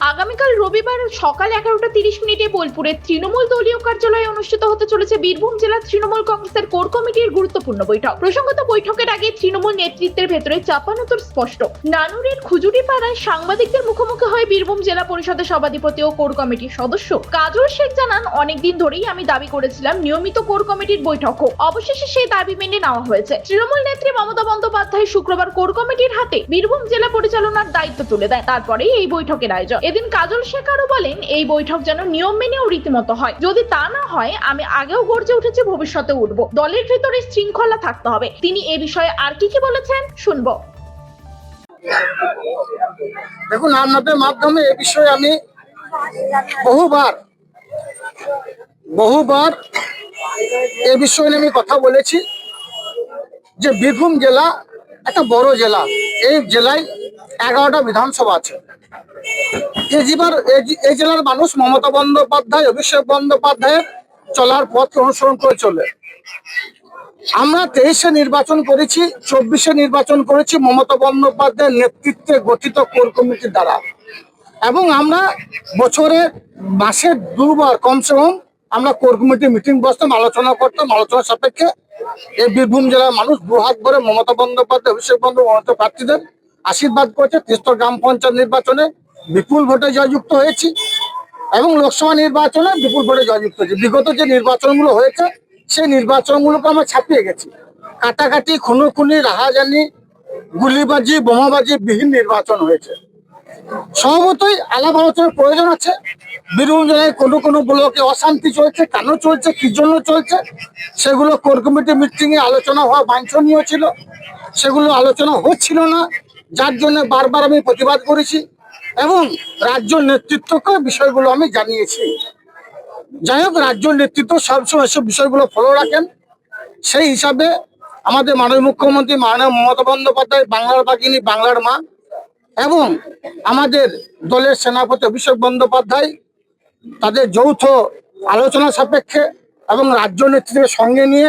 আগামীকাল রবিবার সকাল এগারোটা তিরিশ মিনিটে বোলপুরের তৃণমূল দলীয় কার্যালয়ে অনুষ্ঠিত হতে চলেছে বীরভূম জেলা তৃণমূল কংগ্রেসের কোর কমিটির গুরুত্বপূর্ণ বৈঠক। প্রসঙ্গত বৈঠকের আগে তৃণমূল নেতৃত্বের ভেতরে চাপানোতর স্পষ্ট। নানুরের খুজুরি পাড়ায় সাংবাদিকদের মুখোমুখি হয়ে বীরভূম জেলা পরিষদের সভাধিপতি ও কোর কমিটির সদস্য। কাজল শেখ জানান, অনেকদিন ধরেই আমি দাবি করেছিলাম নিয়মিত কোর কমিটির বৈঠক হোক অবশেষে সেই দাবি মেনে নেওয়া হয়েছে। তৃণমূল নেত্রী মমতা বন্দ্যোপাধ্যায় শুক্রবার কোর কমিটির হাতে বীরভূম জেলা পরিচালনার দায়িত্ব তুলে দেয় তারপরেই এই বৈঠকের আয়োজন। এদিন কাজল শেখারও বলেন, এই বৈঠক যেন নিয়ম মেনেও রীতিমতো হয়। যদি তা না হয়, আমি আগেও গর্জে উঠেছি, ভবিষ্যতে উঠবো। দলের ভিতরে শৃঙ্খলা থাকতে হবে। তিনি এ বিষয়ে আর কি কি বলেছেন, শুনব। দেখুন, আপনাদের মাধ্যমে এ বিষয়ে আমি বহুবার বহুবার এ বিষয়ে আমি কথা বলেছি যে বীরভূম জেলা একটা বড় জেলা। এই জেলায় এগারোটা বিধানসভা আছে। এই জেলার এই জেলার মানুষ মমতা বন্দ্যোপাধ্যায়, অভিষেক বন্দ্যোপাধ্যায়ের চলার পথ অনুসরণ করে চলে। আমরা তেইশে নির্বাচন করেছি, চব্বিশে নির্বাচন করেছি মমতা বন্দ্যোপাধ্যায়ের নেতৃত্বে গঠিত কোর কমিটির দ্বারা। এবং আমরা বছরে মাসে দুবার কমসে কম আমরা কোর কমিটি মিটিং বসতাম, আলোচনা করতাম, আলোচনা সাপেক্ষে এই বীরভূম জেলার মানুষ দু হাত ভরে মমতা বন্দ্যোপাধ্যায়, অভিষেক বন্দ্যোপাধ্যায় প্রার্থীদের আশীর্বাদ করেছে। তিস্তর গ্রাম পঞ্চায়েত নির্বাচনে বিপুল ভোটে জয়যুক্ত হয়েছি এবং লোকসভা নির্বাচনে বিপুল ভোটে জয়যুক্ত হয়েছি। বিগত যে নির্বাচনগুলো হয়েছে, সেই নির্বাচনগুলোকে আমরা ছাপিয়ে গেছি। কাটাকাটি, খুনোখুনি, রাহাজানি, গুলিবাজি, বোমাবাজি বিহীন নির্বাচন হয়েছে। স্বভাবতই আলাপ আলোচনার প্রয়োজন আছে। বীরভূম জেলায় কোনো কোনো ব্লকে অশান্তি চলছে, কেন চলছে, কি জন্য চলছে, সেগুলো কোর কমিটি মিটিং এ আলোচনা হওয়া বাঞ্ছনীয় ছিল। সেগুলো আলোচনা হচ্ছিল না, যার জন্য বারবার আমি প্রতিবাদ করেছি। এবং রাজ্য নেতৃত্বকে বিষয়গুলো আমি জানিয়েছি। যাই হোক, রাজ্য নেতৃত্ব সবসময় সব বিষয়গুলো ফলো রাখেন। সেই হিসাবে আমাদের মাননীয় মুখ্যমন্ত্রী, মাননীয় মমতা বন্দ্যোপাধ্যায়, বাংলার বাগিনী বাংলার মা এবং আমাদের দলের সেনাপতি অভিষেক বন্দ্যোপাধ্যায় তাদের যৌথ আলোচনা সাপেক্ষে এবং রাজ্য নেতৃত্বের সঙ্গে নিয়ে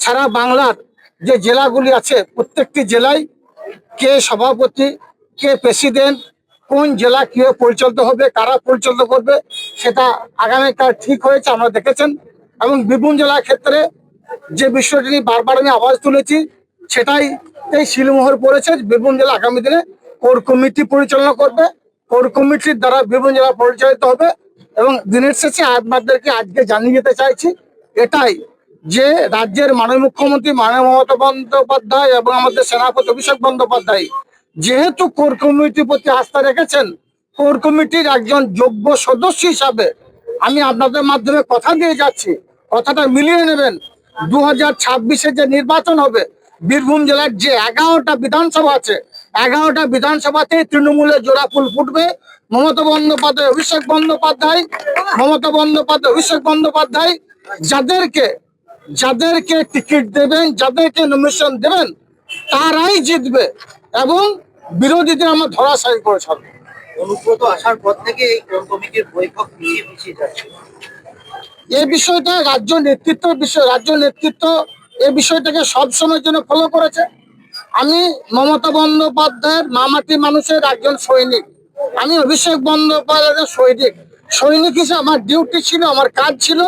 সারা বাংলার যে জেলাগুলি আছে, প্রত্যেকটি জেলায় কে সভাপতি, কে প্রেসিডেন্ট কোন জেলা কীভাবে পরিচালিত হবে, কারা পরিচালিত করবে, সেটা আগামীকাল ঠিক হয়েছে, আমরা দেখেছেন। এবং বীরভূম জেলার ক্ষেত্রে যে বিষয়টি নিয়ে বারবার আমি আওয়াজ তুলেছি, সেটাই এই শিলমোহর পড়েছে। বীরভূম জেলা আগামী দিনে কোর কমিটি পরিচালনা করবে। কোর কমিটির দ্বারা বীরভূম জেলা পরিচালিত হবে। এবং দিনের শেষে আপনাদেরকে আজকে জানিয়ে যেতে চাইছি, এটাই যে রাজ্যের মাননীয় মুখ্যমন্ত্রী মাননীয় মমতা বন্দ্যোপাধ্যায় এবং আমাদের সেনাপতি অভিষেক বন্দ্যোপাধ্যায় যেহেতু কোর কমিটির প্রতি আস্থা রেখেছেন, কোর কমিটির একজন যোগ্য সদস্য হিসাবে আমি আপনাদের মাধ্যমে কথা দিয়ে যাচ্ছি। কথাটা মিলিয়ে নেবেন। দু হাজার ছাব্বিশে যে নির্বাচন হবে, বীরভূম জেলার যে এগারোটা বিধানসভা আছে, এগারোটা বিধানসভাতে তৃণমূলের জোড়া ফুল ফুটবে। মমতা বন্দ্যোপাধ্যায়, অভিষেক বন্দ্যোপাধ্যায়, মমতা বন্দ্যোপাধ্যায়, অভিষেক বন্দ্যোপাধ্যায়, যাদেরকে যাদেরকে টিকিট দেবেন, যাদেরকে নমিনেশন দেবেন, তারাই জিতবে। এবং বিরোধীদের আমরা ধরাশায়ী করে ছাড়বো। অনুব্রত আসার পর থেকে এই কমিটির বৈঠক পিছিয়ে পিছিয়ে যাচ্ছে এই বিষয়টা রাজ্য নেতৃত্ব বিষয় রাজ্য নেতৃত্ব এই বিষয়টাকে সবসময়ের জন্য ফলো করেছে। আমি মমতা বন্দ্যোপাধ্যায়ের মামাটি মানুষের একজন সৈনিক। আমি অভিষেক বন্দ্যোপাধ্যায়ের সৈনিক। সৈনিক হিসেবে আমার ডিউটি ছিল আমার কাজ ছিল।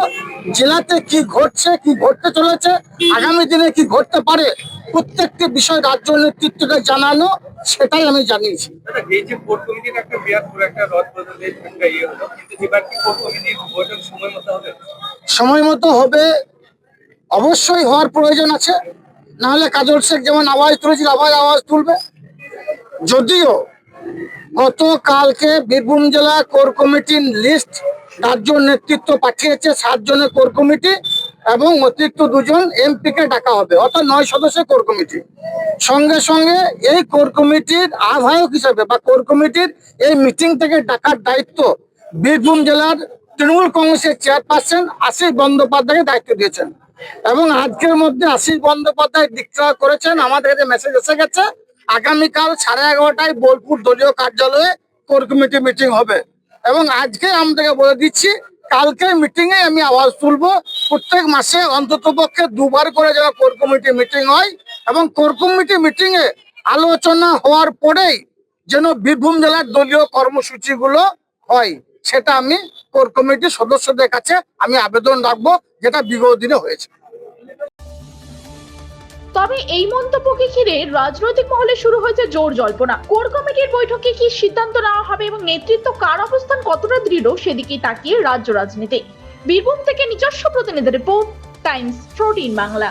জেলাতে কি ঘটছে কি ঘটতে চলেছে আগামী দিনে কি ঘটতে পারে প্রত্যেকটি বিষয় রাজ্য নেতৃত্বকে জানানো সেটাই আমি জানিয়েছি। এই যে কোর্ট কমিটির একটা বিরাট বড় একটা রদ বদলের একটা ইয়ে হলো কিন্তু এবার কি কোর্ট কমিটির বৈঠক সময় মতো হবে? সময় মতো হবে অবশ্যই হওয়ার প্রয়োজন আছে। নাহলে কাজল শেখ যেমন আওয়াজ তুলেছিল আবার আওয়াজ তুলবে। যদিও গতকালকে বীরভূম জেলা কোর কমিটির লিস্ট রাজ্য নেতৃত্ব পাঠিয়েছে, সাতজনের কোর কমিটি এবং অতিরিক্ত দুজন এমপি কে ডাকা হবে, অর্থাৎ নয় সদস্যের কোর কমিটি। সঙ্গে সঙ্গে এই কোর কমিটির আহ্বায়ক হিসেবে বা কোর কমিটির এই মিটিং থেকে ডাকার দায়িত্ব বীরভূম জেলার তৃণমূল কংগ্রেসের চেয়ারপারসন আশিস বন্দ্যোপাধ্যায়কে দায়িত্ব দিয়েছেন এবং আজকের মধ্যে আশিস বন্দ্যোপাধ্যায় ডিক্লেয়ার করেছেন। আমাদের কাছে মেসেজ এসে গেছে। আগামীকাল সাড়ে এগারোটায় বোলপুর দলীয় কার্যালয়ে কোর কমিটি মিটিং হবে। এবং আজকে আমাদেরকে বলে দিচ্ছি, কালকে মিটিং এ আমি আওয়াজ তুলবো। প্রত্যেক মাসে অন্তত পক্ষে দুবার করে যেন কোর কমিটি মিটিং হয় এবং কোর কমিটি মিটিং এ আলোচনা হওয়ার পরেই যেন বীরভূম জেলার দলীয় কর্মসূচিগুলো হয়, সেটা আমি কোর কমিটির সদস্যদের কাছে আমি আবেদন রাখব, যেটা বিগত দিনে হয়েছে। তবে এই মন্তব্যকে ঘিরে রাজনৈতিক মহলে শুরু হয়েছে জোর জল্পনা। কোর কমিটির বৈঠকে কি সিদ্ধান্ত নেওয়া হবে এবং নেতৃত্ব কার অবস্থান কতটা দৃঢ় সেদিকে তাকিয়ে রাজ্য রাজনীতি। বীরভূম থেকে নিজস্ব প্রতিনিধি রিপোর্ট, টাইমস ফোরটিন বাংলা।